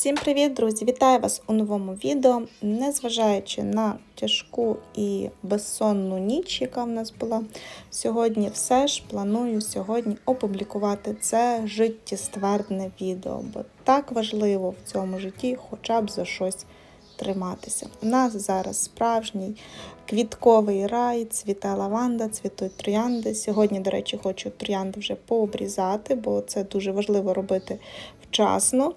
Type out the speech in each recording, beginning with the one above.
Всім привіт, друзі! Вітаю вас у новому відео. Незважаючи на тяжку і безсонну ніч, яка в нас була сьогодні, все ж планую сьогодні опублікувати це життєствердне відео, бо так важливо в цьому житті хоча б за щось триматися. У нас зараз справжній квітковий рай, цвіте лаванда, цвітуть троянди. Сьогодні, до речі, хочу троянди вже пообрізати, бо це дуже важливо робити вчасно.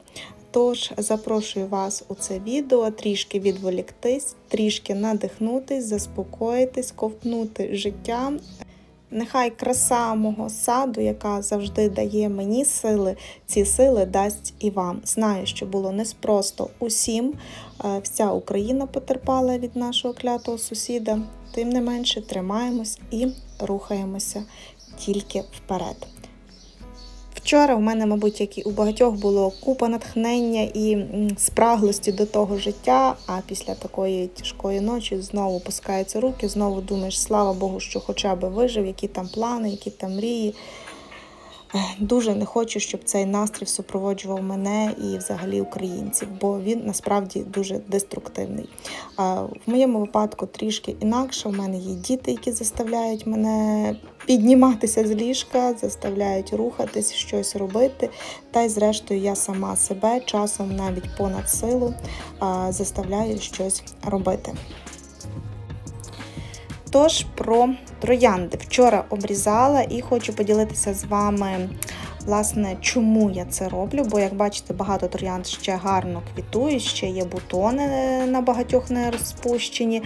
Тож запрошую вас у це відео трішки відволіктись, трішки надихнутись, заспокоїтись, ковтнути життя. Нехай краса мого саду, яка завжди дає мені сили, ці сили дасть і вам. Знаю, що було неспросто усім. Е, Вся Україна потерпала від нашого клятого сусіда. Тим не менше, тримаємось і рухаємося тільки вперед. Вчора у мене, мабуть, як і у багатьох було купа натхнення і спраглості до того життя. А після такої тяжкої ночі знову пускаються руки, знову думаєш, слава Богу, що хоча б вижив, які там плани, які там мрії. Дуже не хочу, щоб цей настрій супроводжував мене і взагалі українців, бо він насправді дуже деструктивний. В моєму випадку трішки інакше. У мене є діти, які заставляють мене підніматися з ліжка, заставляють рухатись, щось робити. Та й зрештою я сама себе часом навіть понад силу заставляю щось робити. Тож про троянди. Вчора обрізала і хочу поділитися з вами, власне, чому я це роблю. Бо, як бачите, багато троянд ще гарно квітують, ще є бутони на багатьох не розпущені.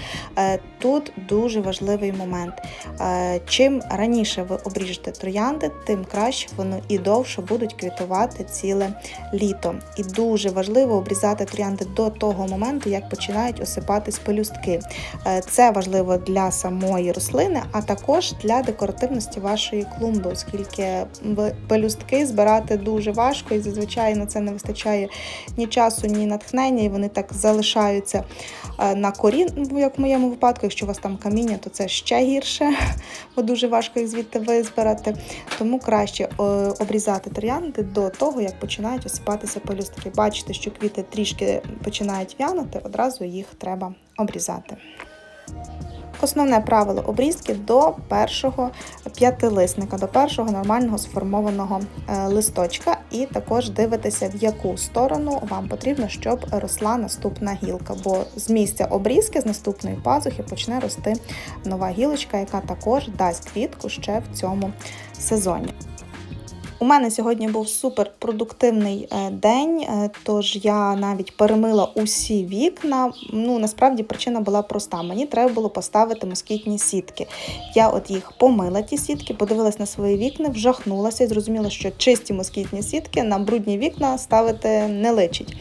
Тут дуже важливий момент. Е, Чим раніше ви обріжете троянди, тим краще вони і довше будуть квітувати ціле літо. І дуже важливо обрізати троянди до того моменту, як починають осипатись пелюстки. Е, Це важливо для самої рослини, а також для декоративності вашої клумби, оскільки пелюстки збирати дуже важко і зазвичай на це не вистачає ні часу, ні натхнення, і вони так залишаються е, на корі, ну, як в моєму випадку. Якщо у вас там каміння, то це ще гірше, бо дуже важко їх звідти визбирати. Тому краще е, обрізати троянди до того, як починають осипатися пелюстки. Бачите, що квіти трішки починають в'янути, одразу їх треба обрізати. Основне правило обрізки до першого п'ятилисника, до першого нормального сформованого е, листочка, і також дивитеся, в яку сторону вам потрібно, щоб росла наступна гілка. Бо з місця обрізки, з наступної пазухи, почне рости нова гілочка, яка також дасть квітку ще в цьому сезоні. У мене сьогодні був супер продуктивний е, день, е, тож я навіть перемила усі вікна. Ну насправді причина була проста. Мені треба було поставити москітні сітки. Я от їх помила, ті сітки, подивилась на свої вікна, вжахнулася і зрозуміла, що чисті москітні сітки на брудні вікна ставити не личить.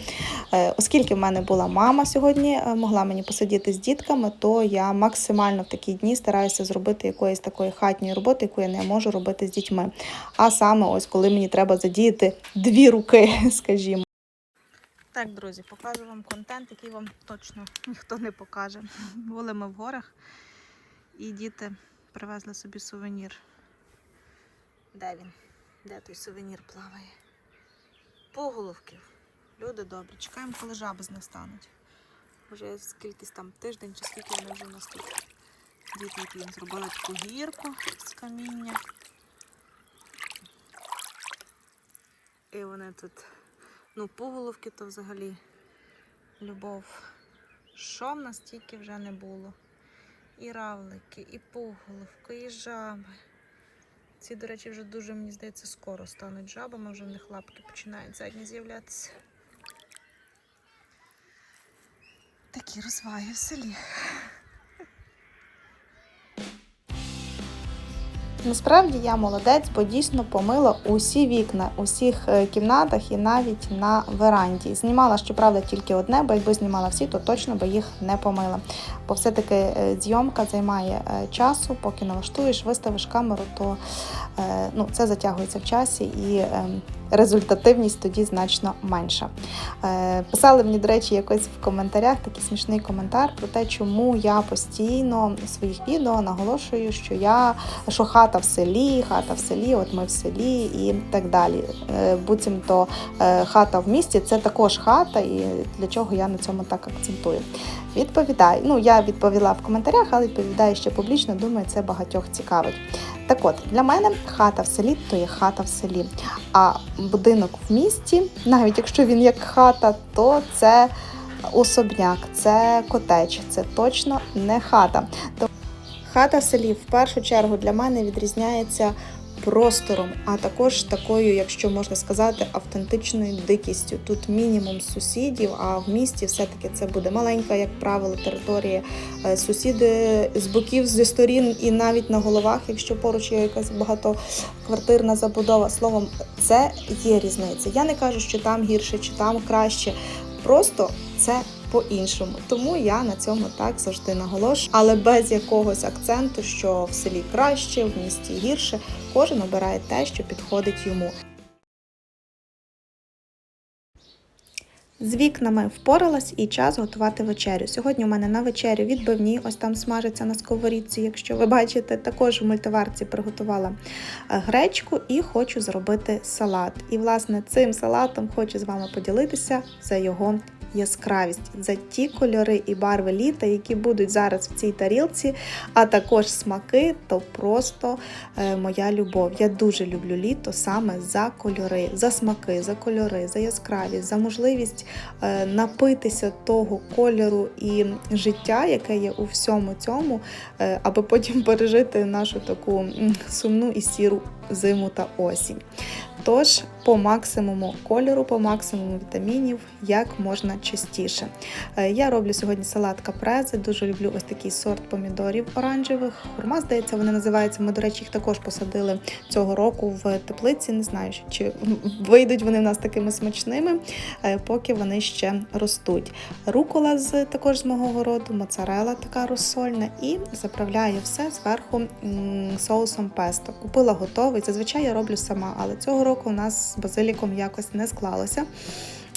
Е, Оскільки в мене була мама сьогодні, могла мені посидіти з дітками, то я максимально в такі дні стараюся зробити якоїсь такої хатньої роботи, яку я не можу робити з дітьми. А саме ось коли мені треба задіяти дві руки, скажімо. Так, друзі, покажу вам контент, який вам точно ніхто не покаже. Були ми в горах, і діти привезли собі сувенір. Де він? Де той сувенір плаває? Поголовків. Люди добрі, чекаємо, коли жаби з них стануть. Вже скільки там тиждень чи скільки вони вже нас тут. Діти їм зробили таку гірку з каміння. І вони тут, ну, пуголовки то взагалі любов. Що в нас тільки вже не було. І равлики, і пуголовки, і жаби. Ці, до речі, вже дуже, мені здається, скоро стануть жабами, вже в них лапки починають задні з'являтися. Такі розваги в селі. Насправді я молодець, бо дійсно помила усі вікна у всіх е, кімнатах і навіть на веранді. Знімала, щоправда, тільки одне, бо якби знімала всі, то точно би їх не помила. Бо все-таки е, зйомка займає е, часу, поки налаштуєш, виставиш камеру, то ну, це затягується в часі і ем, результативність тоді значно менша. Е, Писали мені, до речі, якось в коментарях такий смішний коментар про те, чому я постійно в своїх відео наголошую, що я що хата в селі, хата в селі, от ми в селі і так далі. Е, Буцімто е, хата в місті це також хата, і для чого я на цьому так акцентую. Відповідаю. Ну, я відповіла в коментарях, але відповідаю ще публічно. Думаю, це багатьох цікавить. Так от, для мене хата в селі то є хата в селі. А будинок в місті, навіть якщо він як хата, то це особняк, це котедж, це точно не хата. То хата в селі в першу чергу для мене відрізняється простором, а також такою, якщо можна сказати, автентичною дикістю. Тут мінімум сусідів, а в місті все-таки це буде маленька, як правило, територія. Е, Сусіди з боків, зі сторін і навіть на головах, якщо поруч є якась багатоквартирна забудова. Словом, це є різниця. Я не кажу, що там гірше чи там краще. Просто це по-іншому. Тому я на цьому так завжди наголошую, але без якогось акценту, що в селі краще, в місті гірше. Кожен обирає те, що підходить йому. З вікнами впоралась і час готувати вечерю. Сьогодні у мене на вечерю відбивні, ось там смажиться на сковорідці. Якщо ви бачите, також в мультиварці приготувала е, гречку і хочу зробити салат. І, власне, цим салатом хочу з вами поділитися за його яскравість, за ті кольори і барви літа, які будуть зараз в цій тарілці, а також смаки, то просто е, моя любов. Я дуже люблю літо саме за кольори, за смаки, за кольори, за яскравість, за можливість е, напитися того кольору і життя, яке є у всьому цьому, е, аби потім пережити нашу таку сумну і сіру зиму та осінь. Тож по максимуму кольору, по максимуму вітамінів, як можна частіше. Е, Я роблю сьогодні салат капрезе. Дуже люблю ось такий сорт помідорів оранжевих. Хурма, здається, вони називаються. Ми, до речі, їх також посадили цього року в теплиці. Не знаю, чи вийдуть вони в нас такими смачними, е, поки вони ще ростуть. Рукола з також з мого городу, моцарела така розсольна, і заправляю все зверху соусом песто. Купила готовий. Зазвичай я роблю сама, але цього року у нас з базиліком якось не склалося.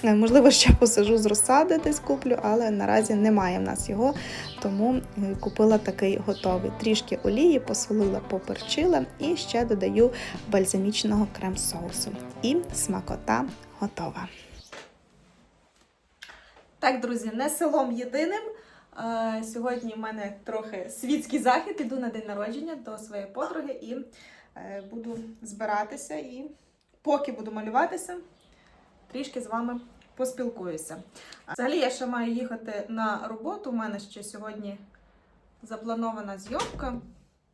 Е, Можливо, ще посажу з розсади десь куплю, але наразі немає в нас його, тому е, купила такий готовий. Трішки олії, посолила, поперчила і ще додаю бальзамічного крем-соусу. І смакота готова. Так, друзі, не селом єдиним. Е, Сьогодні в мене трохи світський захід. Іду на день народження до своєї подруги і буду збиратися. І поки буду малюватися, трішки з вами поспілкуюся. Взагалі, я ще маю їхати на роботу. У мене ще сьогодні запланована зйомка.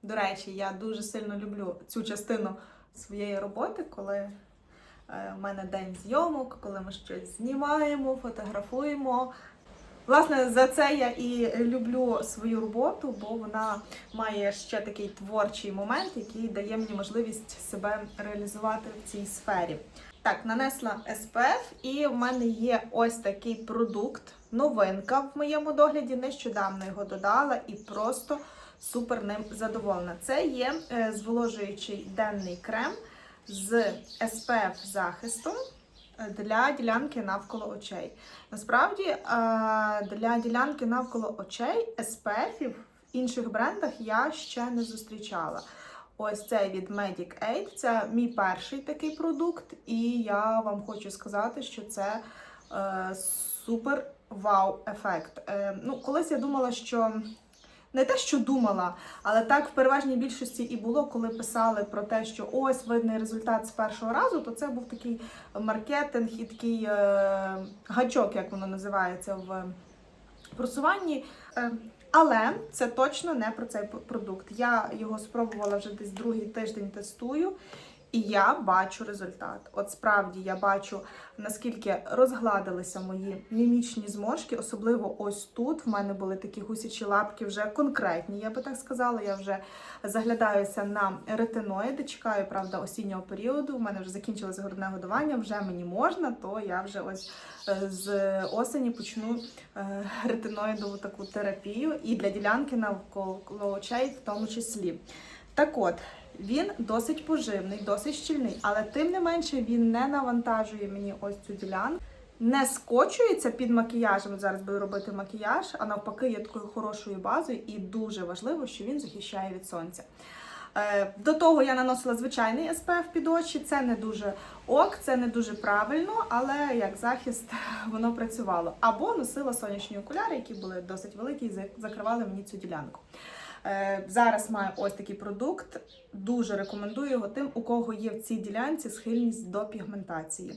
До речі, я дуже сильно люблю цю частину своєї роботи, коли е, в мене день зйомок, коли ми щось знімаємо, фотографуємо. Власне, за це я і люблю свою роботу, бо вона має ще такий творчий момент, який дає мені можливість себе реалізувати в цій сфері. Так, нанесла SPF, і в мене є ось такий продукт, новинка в моєму догляді. Нещодавно його додала і просто супер ним задоволена. Це є е, зволожуючий денний крем з SPF захистом для ділянки навколо очей. Насправді, е, для ділянки навколо очей SPF в інших брендах я ще не зустрічала. Ось цей від Medic Aid. Це мій перший такий продукт, і я вам хочу сказати, що це е, супер вау-ефект. Е, ну, колись я думала, що не те, що думала, але так в переважній більшості і було, коли писали про те, що ось видний результат з першого разу, то це був такий маркетинг і такий е, гачок, як воно називається в просуванні. Е, але це точно не про цей продукт. Я його спробувала вже десь другий тиждень тестую, і я бачу результат. От справді я бачу, наскільки розгладилися мої мімічні зморшки, особливо ось тут. В мене були такі гусячі лапки вже конкретні, я би так сказала. Я вже заглядаюся на ретиноїди, чекаю, правда, осіннього періоду. У мене вже закінчилося грудне годування, вже мені можна, то я вже ось е, з осені почну е, ретиноїдову таку терапію і для ділянки навколо очей в тому числі. Так от, він досить поживний, досить щільний, але тим не менше він не навантажує мені ось цю ділянку. Не скочується під макіяжем. Зараз буду робити макіяж, а навпаки, є такою хорошою базою, і дуже важливо, що він захищає від сонця. Е, До того я наносила звичайний SPF під очі. Це не дуже ок, це не дуже правильно, але як захист воно працювало. Або носила сонячні окуляри, які були досить великі і закривали мені цю ділянку. Е, Зараз маю ось такий продукт. Дуже рекомендую його тим, у кого є в цій ділянці схильність до пігментації.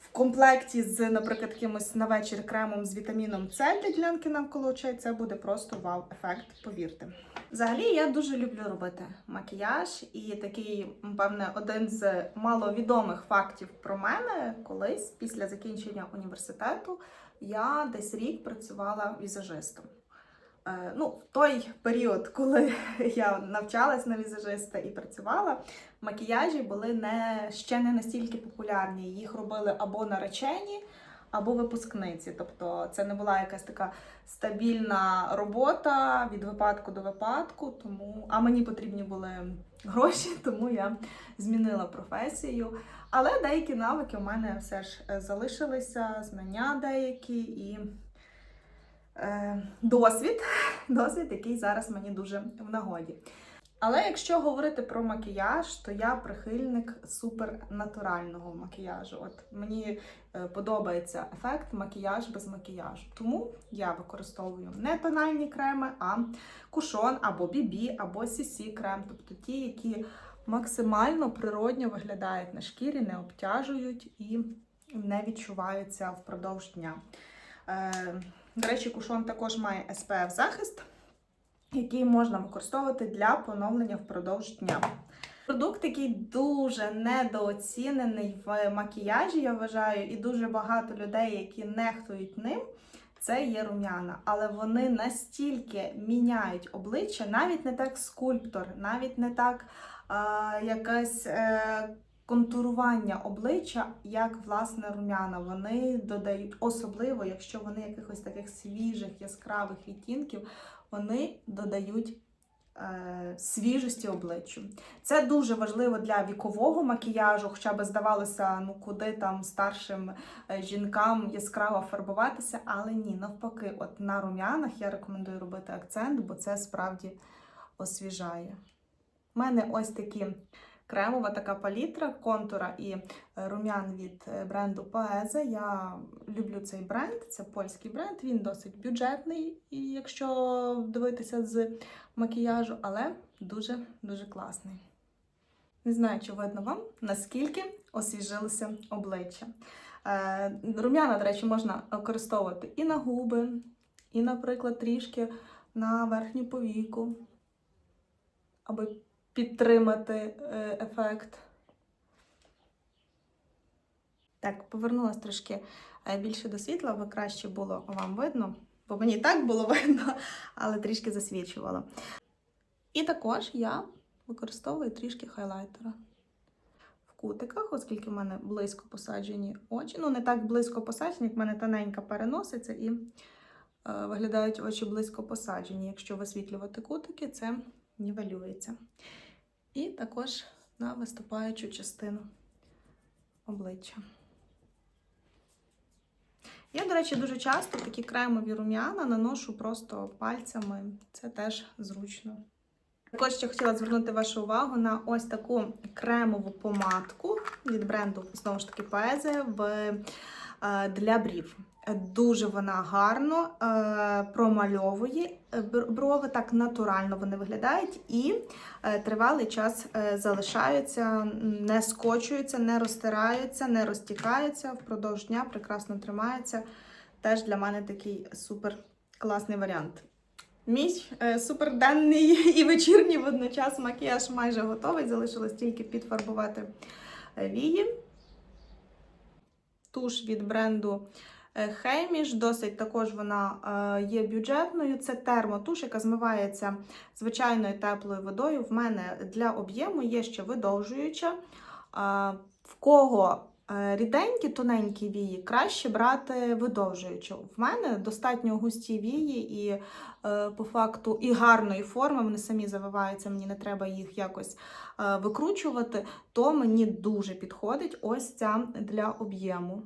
В комплекті з, наприклад, якимось на вечір кремом з вітаміном С для ділянки навколо очей, це буде просто вау-ефект, повірте. Взагалі, я дуже люблю робити макіяж, і такий, певне, один з маловідомих фактів про мене колись після закінчення університету я десь рік працювала візажистом. Е, Ну, в той період, коли я навчалась на візажиста і працювала, макіяжі були не, ще не настільки популярні. Їх робили або наречені, або випускниці. Тобто це не була якась така стабільна робота від випадку до випадку. Тому, а мені потрібні були гроші, тому я змінила професію. Але деякі навики у мене все ж е, залишилися, знання деякі і досвід, досвід, який зараз мені дуже в нагоді. Але якщо говорити про макіяж, то я прихильник супернатурального макіяжу. От мені е, подобається ефект макіяж без макіяжу. Тому я використовую не тональні креми, а кушон або бібі, або CC крем, тобто ті, які максимально природньо виглядають на шкірі, не обтяжують і не відчуваються впродовж дня. До речі, кушон також має SPF захист який можна використовувати для поновлення впродовж дня. Продукт, який дуже недооцінений в макіяжі, я вважаю, і дуже багато людей, які нехтують ним, це є рум'яна. Але вони настільки міняють обличчя, навіть не так скульптор, навіть не так а, якесь е, контурування обличчя, як власне рум'яна. Вони додають, особливо, якщо вони якихось таких свіжих, яскравих відтінків, вони додають е, свіжості обличчю. Це дуже важливо для вікового макіяжу, хоча б здавалося, ну куди там старшим е, жінкам яскраво фарбуватися, але ні, навпаки, от на рум'янах я рекомендую робити акцент, бо це справді освіжає. У мене ось такі кремова така палітра контура і е, рум'ян від е, бренду Поезе. Я люблю цей бренд, це польський бренд, він досить бюджетний, якщо дивитися з макіяжу, але дуже-дуже класний. Не знаю, чи видно вам, наскільки освіжилося обличчя. Е, Рум'яна, до речі, можна використовувати і на губи, і, наприклад, трішки на верхню повіку, аби підтримати е, ефект. Так, повернулася трошки е, більше до світла, аби краще було вам видно, бо мені і так було видно, але трішки засвічувало. І також я використовую трішки хайлайтера в кутиках, оскільки в мене близько посаджені очі. Ну, не так близько посаджені, як в мене тоненька переноситься і е, виглядають очі близько посаджені. Якщо висвітлювати кутики, це нівелюється. І також на виступаючу частину обличчя. Я, до речі, дуже часто такі кремові рум'яна наношу просто пальцями. Це теж зручно. Також ще хотіла звернути вашу увагу на ось таку кремову помадку від бренду, знову ж таки, Поезе в, е, для брів. Дуже вона гарно е, промальовує е, брови, так натурально вони виглядають і е, тривалий час залишаються, не скочуються, не розтираються, не розтікаються впродовж дня, прекрасно тримаються. Теж для мене такий супер класний варіант. Мій суперденний і вечірній водночас макіяж майже готовий. Залишилось тільки підфарбувати вії. Туш від бренду Хейміш. Досить також вона е, є бюджетною. Це термотуш, яка змивається звичайною теплою водою. В мене для об'єму є ще видовжуюча. Е, В кого е, ріденькі, тоненькі вії, краще брати видовжуючу. В мене достатньо густі вії і е, по факту і гарної форми, вони самі завиваються, мені не треба їх якось е, викручувати, то мені дуже підходить ось ця для об'єму.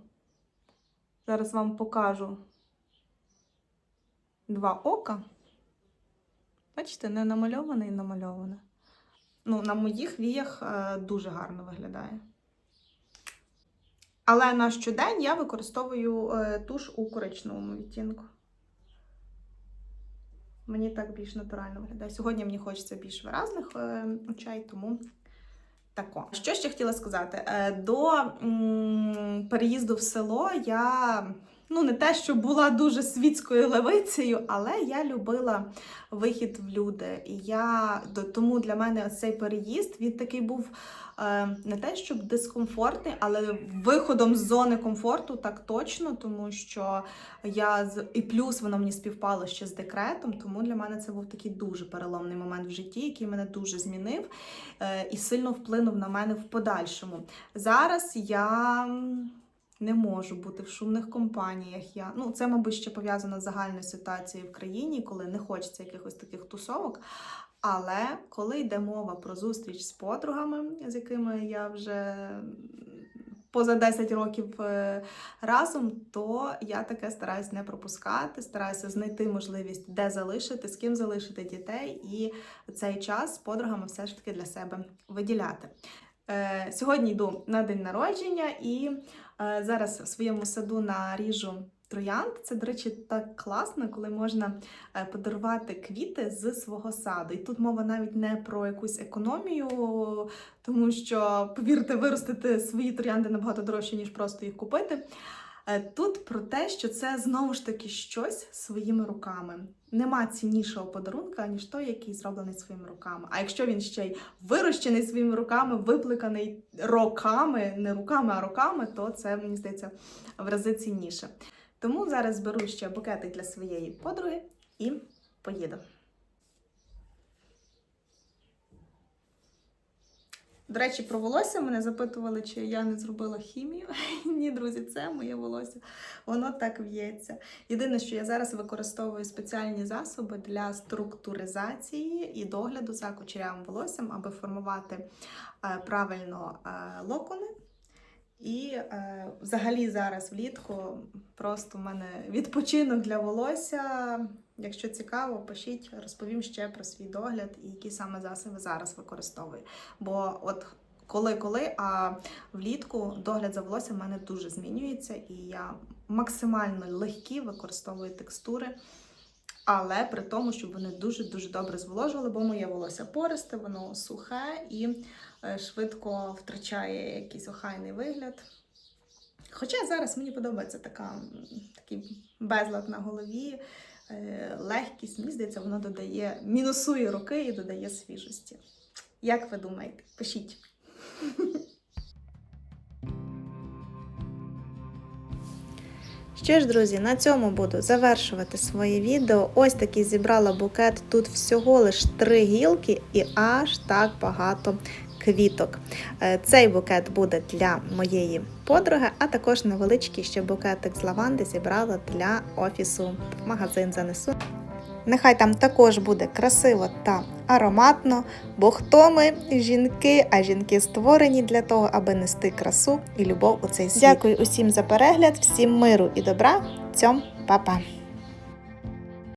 Зараз вам покажу два ока. Бачите, не намальоване і намальоване. Ну, на моїх віях е, дуже гарно виглядає. Але на щодень я використовую е, туш у коричневому відтінку. Мені так більш натурально виглядає. Сьогодні мені хочеться більш виразних е, очей, тому тако. Що ще хотіла сказати? Е, До м, переїзду в село я ну не те, що була дуже світською левицею, але я любила вихід в люди. І я тому для мене цей переїзд він такий був е, не те, щоб дискомфортний, але виходом з зони комфорту так точно, тому що я і плюс воно мені співпало ще з декретом. Тому для мене це був такий дуже переломний момент в житті, який мене дуже змінив е, і сильно вплинув на мене в подальшому. Зараз я. Не можу бути в шумних компаніях. Я ну це, мабуть, ще пов'язано з загальною ситуацією в країні, коли не хочеться якихось таких тусовок. Але коли йде мова про зустріч з подругами, з якими я вже поза 10 років е, разом, то я таке стараюсь не пропускати, стараюся знайти можливість, де залишити, з ким залишити дітей, і цей час з подругами все ж таки для себе виділяти. Е, Сьогодні йду на день народження і е, зараз в своєму саду наріжу троянд. Це, до речі, так класно, коли можна е, подарувати квіти з свого саду. І тут мова навіть не про якусь економію, тому що, повірте, виростити свої троянди набагато дорожче, ніж просто їх купити. Е, Тут про те, що це знову ж таки щось своїми руками. Нема ціннішого подарунка, ніж той, який зроблений своїми руками. А якщо він ще й вирощений своїми руками, випликаний роками, не руками, а роками, то це, мені здається, в рази цінніше. Тому зараз зберу ще букетик для своєї подруги і поїду. До речі, про волосся мене запитували, чи я не зробила хімію. Ні, друзі, це моє волосся. Воно так в'ється. Єдине, що я зараз використовую спеціальні засоби для структуризації і догляду за кучерявим волоссям, аби формувати е, правильно е, локони. І е, взагалі зараз влітку просто в мене відпочинок для волосся. Якщо цікаво, пишіть, розповім ще про свій догляд і які саме засоби зараз використовую. Бо от коли-коли, а влітку догляд за волоссям в мене дуже змінюється, і я максимально легкі використовую текстури, але при тому, щоб вони дуже-дуже добре зволожували, бо моє волосся пористе, воно сухе і е, швидко втрачає якийсь охайний вигляд. Хоча зараз мені подобається така, такий безлад на голові, легкість, мені здається, воно додає, мінусує роки і додає свіжості. Як ви думаєте? Пишіть. Що ж, друзі, на цьому буду завершувати своє відео. Ось такий зібрала букет. Тут всього лиш три гілки і аж так багато квіток. Е, Цей букет буде для моєї подруги, а також невеличкий ще букетик з лаванди зібрала для офісу. Магазин занесу. Нехай там також буде красиво та ароматно, бо хто ми жінки, а жінки створені для того, аби нести красу і любов у цей світ. Дякую усім за перегляд, всім миру і добра. Цьом, па-па!